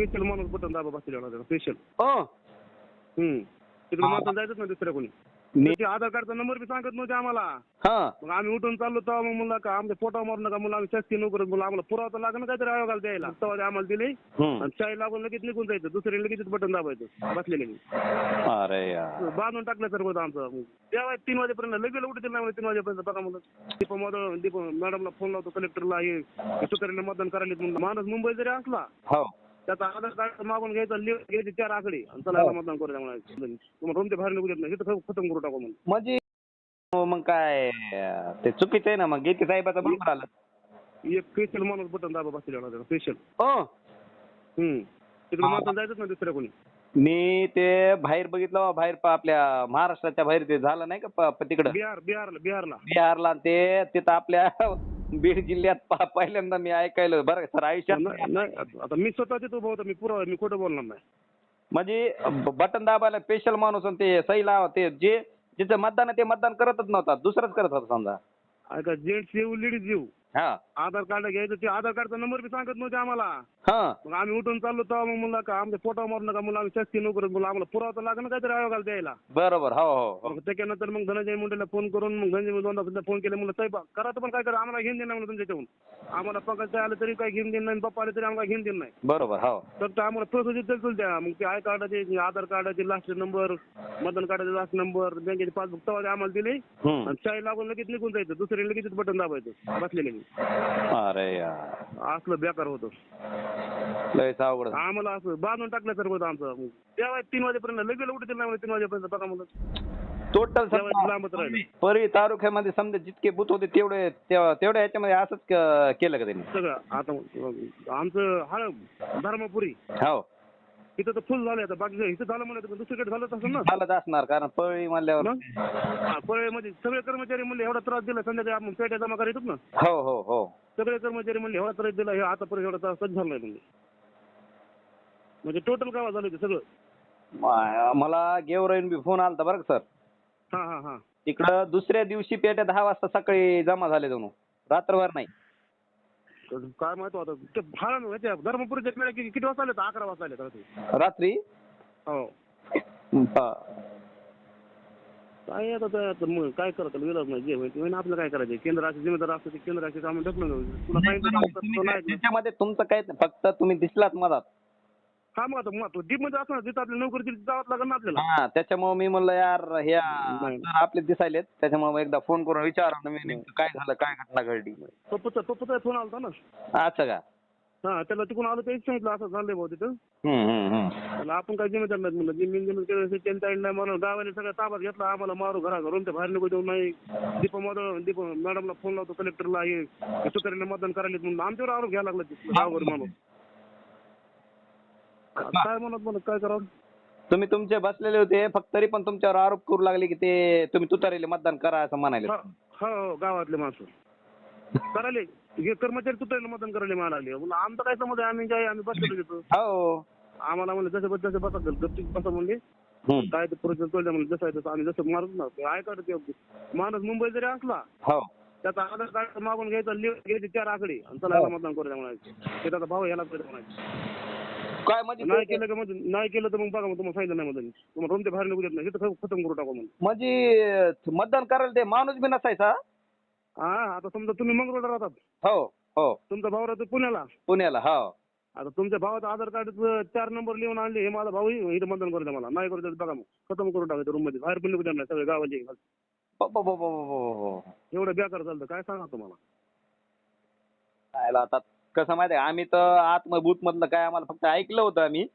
Special माणूस button दाबा बसलेला स्पेशल हो. हम्म. तिकडे. माणसं जायचंच ना दुसऱ्या कोणी. मी आधार कार्डचा नंबर बी सांगत नव्हते आम्हाला. हा. मग आम्ही उठून चाललो तेव्हा मग म्हणलं का आमच्या पोटा मारू नका म्हणलं आम्ही शास्ती नोकरत म्हणलं आम्हाला पुरावा तर लागणार काहीतरी आयोगाला द्यायला. तेव्हा ते आम्हाला दिले. हम्म. आणि चाय लागून लगेच निघून जायचं. दुसरे लगेच बटन दाबायचं. बसलेले अरे यार. बांधून टाकल्यासारखं होतं आमचं. तेव्हा तीन वाजेपर्यंत लगेच उठते नाही म्हणलं तीन वाजेपर्यंत. बघा म्हणलं दीपा दीप मॅडमला फोन लावतो कलेक्टरला हे सुतारीला मतदान करायला माणूस मुंबई जरी असला हो. त्याचा आधार कार्ड मागून घ्यायचा लिस्ट घ्यायची चार आकडे. आणि चला याला मतदान करूया म्हणायचं तुम्हाला रूमच्या बाहेर निघू देत नाही. इथं खतम करू टाकू म्हणून. म्हणजे हो, मग काय ते चुकीचं आहे ना मग गेती साहेबाचं बरोबर आलं. एक स्पेशल माणूस बटन दाबा बसलेला स्पेशल हो. हम्म. तिकडे माणसं जायचंच ना दुसऱ्या कोणी. मी ते बाहेर बघितलं बा, बाहेर प- आपल्या महाराष्ट्राच्या बाहेर ते झालं नाही का प- प- तिकडं? बिहार बिहारला बिहारला. बिहारला ते तिथं आपल्या बीड जिल्ह्यात प- पहिल्यांदा मी ऐकायलं बरं सर आयुष्यात नाही नाही, आता मी स्वतः तिथं उभा होतो मी पुरावा मी खोटं बोलणार नाही. म्हणजे बटन दाबायला स्पेशल माणूस आणि ते सही लावा ते जे जिचं मतदान आहे ते मतदान करतच नव्हता दुसरंच करत होता समजा. ऐका जेंट्स येऊ लेडीज येऊ. हा. आधार कार्ड घ्यायचं ते आधार कार्डचा नंबर बी सांगत नव्हते आम्हाला. हा. मग आम्ही उठून चाललो तेव्हा मग म्हणलं का आमच्या पोटावर मारू नका म्हणलं आम्ही शास्ती नोकरत म्हणलं आम्हाला पुरावा तर लागणार काहीतरी आयोगाला द्यायला. बरोबर हो हो हो. मग त्याच्यानंतर मग धनंजय मुंडेला फोन करून मग धनंजय मुंडे दोनदा फोन केले म्हणलं साहेब करा तर पण काय करा आम्हाला घेऊन देणार म्हणलं तुमच्याच्याहून आम्हाला पगार आलं तरी काय घेऊन देणार नाही पप्पा आले तरी आम्हाला घेऊन देणार नाही. बरोबर हो. तर ते आम्हाला प्रोसिजर चालतील द्या. मग ते आय कार्डाचे आधार कार्डाचे लास्ट नंबर मतदान कार्डाचे लास्ट नंबर बँकेचे पासबुक तेव्हा ते आम्हाला दिले. हम्म. आणि चाय लागून लगेच निघून जायचं दुसरे लगेच बटन दाबायचं बसलेले अरे यार. असलं बेकार होतं. लयच अवघड. आम्हाला असं बांधून टाकल्यासारखं होतं आमचं. तेव्हा तीन वाजेपर्यंत लगेच उठतील नाही तीन वाजेपर्यंत बघा म्हणलं टोटल जेवायचं लांबच राहिलं. परी तालुक्यामध्ये समजा जितके बूथ होते तेवढे तेव- तेवढ्या ह्याच्यामध्ये असंच क- केलं का त्यांनी? सगळं आता आमचं हळ धर्मपुरी. हो. इथं तर फुल झालं आता. बाकी इथं झालं म्हणलं तर दुसरीकडे झालंच असेल ना. झालंच असणार कारण पळी म्हणल्यावर मग? हा, पळेमध्ये सगळे कर्मचारी म्हणले एवढा त्रास दिला संध्याकाळी आपण पेट्या जमा करायचो ना. हो हो हो. सगळे कर्मचारी म्हणले एवढा त्रास दिला हे आतापर्यंत एवढा त्रास झाला नाही म्हणले. म्हणजे टोटल गावात झालं ते सगळं. मा- मला गेवराईन बी फोन आलता बरं का सर. हा हा हा. तिकडं दुसऱ्या दिवशी पेट्या दहा वाजता सकाळी जमा झाले जणू. रात्रभर नाही. काय माहिती आता ते ह्याच्या धर्मपुरीच्या मेळ्या किती वाजता आले तर अकरा वाजता आले तर रात्री हो हा. काय आता ते आता मग काय करत विलाज नाही जे होईल ते होईल. आपलं काय करायचं केंद्राचे जिम्मेदार असतं ते केंद्राचे काम ढकलून. तुला सांगितलं काम करतो, तो नाही ऐकलं. त्याच्यामध्ये तुमचं काय फक्त तुम्ही दिसलात मधात हा मग आता मग डीपमध्ये असणार जिथं आपल्याला नोकरी दिली जावंच लागेल ना आपल्याला. हा त्याच्यामुळे मी म्हणलं यार ह्या नाही. सर आपले दिसायलेत त्याच्यामुळे एकदा फोन करून विचारा मी नेमकं काय झालं काय घटना घडली. पप्पूचा पप्पूचा फोन आलता ना? असं का? हा त्याला तिकडून आलं तेच सांगितलं असं झालंय भाऊ तिथं. हम्म हम्म हम्म. त्याला आपण काय जिम्मेदार नाही म्हणलं. जिम्मेद जिम्मेद केलं त्यांच्या आईला म्हणून गावाने सगळं ताब्यात घेतला आम्हाला मारू घरा घरून ते बाहेर निघू देऊ नाही. दीपा मॉडल दीपा मॅडमला फोन लावतो कलेक्टरला हे सुतारीला मतदान करायला म्हणून. आमच्यावर आरोप घ्यायला लागला ते गावावर माणूस. काय म्हणत म्हणत काय करावं? तुम्ही तुमचे बसलेले होते फक्त तरी पण तुमच्यावर आरोप करू लागले की ते तुम्ही तुतारीले मतदान करा असं म्हणाले. हो हो, गावातले माणसं. करायले हे कर्मचारी तुटायला मतदान करायला म्हणायला लागले म्हणलं आमचं काय समज आहे? आम्ही काय आम्ही बसलेलो तिथं. हो. आम्हाला म्हणलं जसं बस जसं बसा गपचिप बसा म्हणले. हम्म. काय ते प्रोसेस कळलं म्हणलं जसं आहे तसं आम्ही जसं मारत ना ते ऐका ते माणूस मुंबई जरी असला हो. त्याचा आधार कार्ड मागून घ्यायचा लिस्ट घ्यायचे चार आकडे आणि चला याला मतदान करूया म्हणायचं. ते त्याचा भाऊ याला करूया म्हणायचं. काय म्हणजे नाही केलं का म्हणजे नाही केलं तर मग बघा मग तुम्हाला सांगितलं नाही मध्ये तुम्हाला रूम ते बाहेर निघू देत नाही. तिथं खतम करू टाकू म्हणून. म्हणजे मतदान करायला ते माणूस बी नसायचा? हा आता समजा तुम्ही मंगळवार राहतात. हो हो. तुमचा भाऊ राहतो पुण्याला. पुण्याला हो. आता तुमच्या भावाचं आधार कार्ड चार नंबर लिहून आणले हे माझा भाऊ इथं मतदान करू द्या मला. नाही करू देत बघा मग. खतम करून टाकायचं रूममध्ये. बाहेर पण निघू नाही सगळे गावाचे एवढं बेकार चालतं. काय सांगा तुम्हाला? आता कसं माहिती आहे आम्ही तर आत्म बूथ मधलं काय आम्हाला फक्त ऐकलं होतं आम्ही.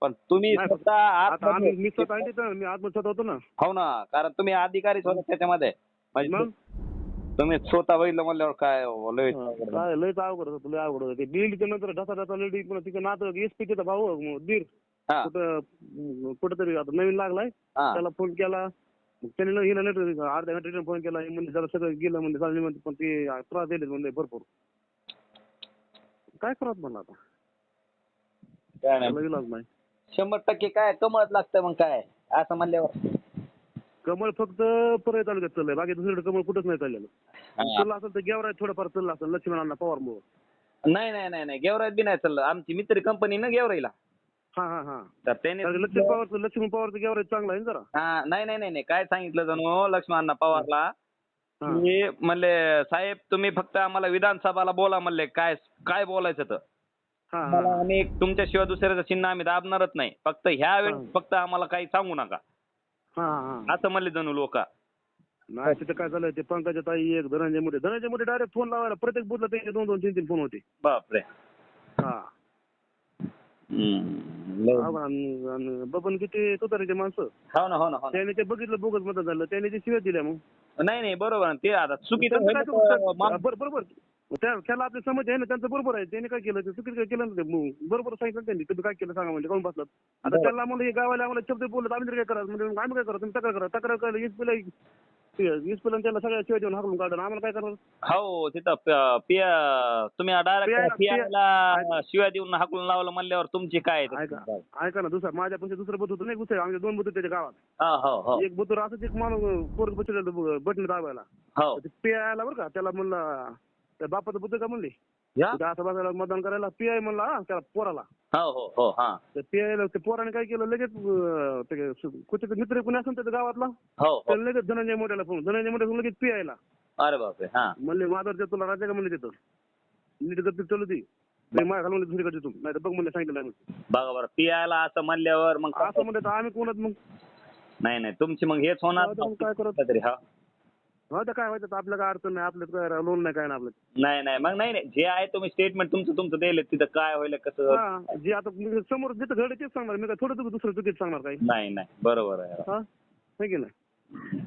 पण तुम्ही नाही, स्वतः आता आम्ही आतमध्ये- मी स्वतः आहे तिथं मी आत्मसात होतो ना. हो ना कारण तुम्ही अधिकारीच होता त्याच्यामध्ये. म्हणजे मग? तुम्ही स्वतः बघितलं म्हणल्यावर काय हो, लय काय लयच अवघड होतं लय अवघड होतं. ते बिल्डच्या नंतर ढसा ढसा लेडी पुन्हा तिचं नातं एस पी तिथं भाऊ मग दीर. हा. कुठं कुठंतरी आता नवीन लागलाय. हा. त्याला फोन केला. मग त्याने न- हिला लेटर अर्ध्या घंटे फोन केला. हे म्हणजे जरा सगळं गेलं म्हणजे चालले म्हणजे पण ते त्रास दिले म्हणजे भरपूर. काय करत म्हणलं आता? काय नाही. इलाज नाही. शंभर टक्के काय कमळत लागतं मग काय? असं म्हणल्यावर. कमळ फक्त परत तालुक्यात चाललंय. बाकी दुसरीकडे कमळ कुठंच नाही चाललेलं. हा. चाललं असेल तर गेवराय थोडंफार चाललं असेल लक्ष्मणांना पवार मुळे नाही नाही नाही नाही. गेवराईत बी नाही चाललं. आमची मित्र कंपनी ना गेवराईला. हा हा हा. तर त्याने लक्ष्मण पवारचं लक्ष्मण पवारचं गॅवरेज चांगला आहे ना जरा. हा नाही नाही नाही नाही. काय सांगितलं जणू? लक्ष्मण पवारला. की म्हणले साहेब तुम्ही फक्त आम्हाला विधानसभाला बोला म्हणले काय काय बोलायचं तर? मला आम्ही तुमच्या शिवाय दुसऱ्याचं चिन्ह आम्ही दाबणारच नाही. फक्त ह्या वेळेस. फक्त आम्हाला काही सांगू नका. हा हा. असं म्हणले जणू लोक. नाही तिथं काय झालं ते पंकजा ताई एक धनंजय मोठे धनंजय मोठे डायरेक्ट फोन लावायला. प्रत्येक बुथला त्यांचे दोन दोन तीन तीन फोन होते. बापरे. हा. हा, बबन किती तुतारीचे माणसं? हो ना हो ना हो ना. त्याने ते बघितलं बोगस मतदान झालं. त्याने ते शिव्या दिल्या मग. नाही नाही बरोबर आहे. ते आता चुकीचं त्यांचं काय होईल. तर चुक- मान- बरं- बरोबर त्या- त्याला आपली समज आहे ना त्यांचं बरोबर आहे. त्यांनी काय केलं? ते चुकीचं काय केलं ना ते मग बरोबर सांगितलं त्यांनी. तुम्ही काय केलं सांगा म्हणजे? कोण बसलात आता बरं. त्याला म्हणलं हे गावाला आम्हाला शब्द बोलत आम्ही तरी काय करा म्हणजे आम्ही काय करा तुम्ही तक्रार करा. तक्रार करायला वीस वीस पिला त्याला सगळ्या शिवाय देऊन हाकलून काढलं. आम्हाला काय करणार? हो तिथं प- पिया तुम्ही डायरेक्ट पिया- पियाला शिव्या देऊन हाकलून लावलं म्हणल्यावर तुमची काय आहे? ऐका. ऐका ना दुसरा माझ्यापाशी दुसरं बुथ होतं नाही दुसरं आमचे दोन बुथ त्याच्या गावात. हो हो हो. एक बुथवर असंच एक माणूस पोरग बसलेलं बटन दाबायला. हो. ते पियाला बरं का त्याला म्हणला त्या बापाचं बुद्ध का म्हणले? या? असं मतदान करायला पीआय म्हणला हा, त्याला पोराला. हो हो हो हा. पीआयला ते पोराने काय केलं लगेच अं, ते कुठे मित्र कोणी असेल त्याच्या गावातला हो हो. त्याला लगेच धनंजय मोठ्याला फोन धनंजय मोठ्या फोन लगेच पीआयला अरे बापरे हा. म्हणले माधवच्या तुला राज्य का? म्हणले तिथं. नीट गप्पी चालू ती नाही माझ्या घालून दुसरीकडे तू नाही तर बघ म्हणले सांगितलं नाही बघा बरं पियाला असं म्हणल्यावर मग असं म्हणलं तर आम्ही कोणात मग? नाही नाही तुमची मग हेच होणार. आता मग काय करत? तरी हा. हा तर काय व्हायचं तर आपलं काय अडचण नाही आपलं काय लोन नाही काय नाही आपलं नाही नाही. मग नाही नाही. जे आहे तुम्ही स्टेटमेंट तुमचं तुमचं दिले तिथं काय होईल कसं हा. जे आता मी समोर जिथं घडे तेच सांगणार. मी काय थोडं चुकी दुसरं चुकीच सांगणार काही. नाही नाही. बरोबर आहे. हा? की नाही?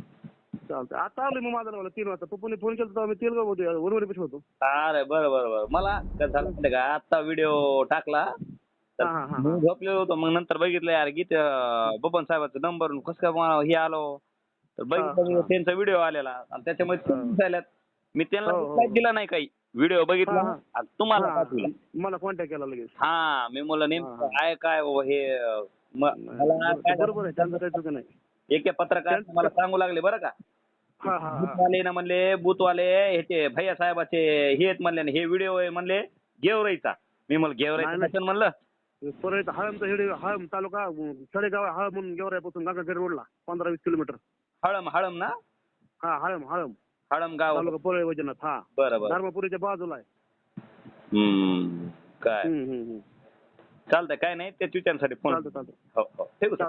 चालतंय. आता आलोय मग माझा मला तीन वाजता. पप्पूने फोन केला तेव्हा मी तेलगाव होते वरवडी पेश होतो. अरे बरं बरं बरं. मला काय झालं का? आत्ता व्हिडिओ टाकला. तर हा, हा, हा, मी हा. झोपलेलो होतो. मग नंतर बघितलं यार गीत बबन साहेबाचा नंबर कसं काय मला हे आलो. तर बघितलं हा, मी हा. त्यांचा व्हिडिओ आलेला. आणि त्याच्यामध्ये हा. दिसायल्यात मी त्यांना हो, हो. reply दिला नाही काही. व्हिडिओ बघितला हा, हा. आणि तुम्हाला हा, पाठवला. मला कॉन्टॅक्ट केला लगेच. हा मी म्हणलं हा, नेमकं हा. आहे काय बाबा हे अं, म- मला काय बरोबर आहे. त्यांचं काही चुकी नाही. एके पत्रकार मला सांगू लागले बरं का? हा हा हा. बूथवाले ना म्हणले बूथवाले ह्याचे भैया साहेबाचे हे आहेत म्हणले आणि हे व्हिडिओ आहे म्हणले गेवराईचा. मी म्हणलं नाही, गेवराईचा नाही. कशाला म्हणलं? परत हळमचा हेडे हळम तालुका सडेगाव हळम म्हणून गेवरापासून गंगाखेड रोडला पंधरा वीस किलोमीटर. हळम हळम ना? हा हळम हळम. हळम गाव. तालुका परळे वैजनाथ हा. बरं बरं धर्मपुरीच्या बाजूला आहे. हम्म काय? हम्म, हम्म, हम्म. चालतंय काय नाही ते ट्विटरसाठी फोन चालतं चालतं हो हो. ठेवू सर.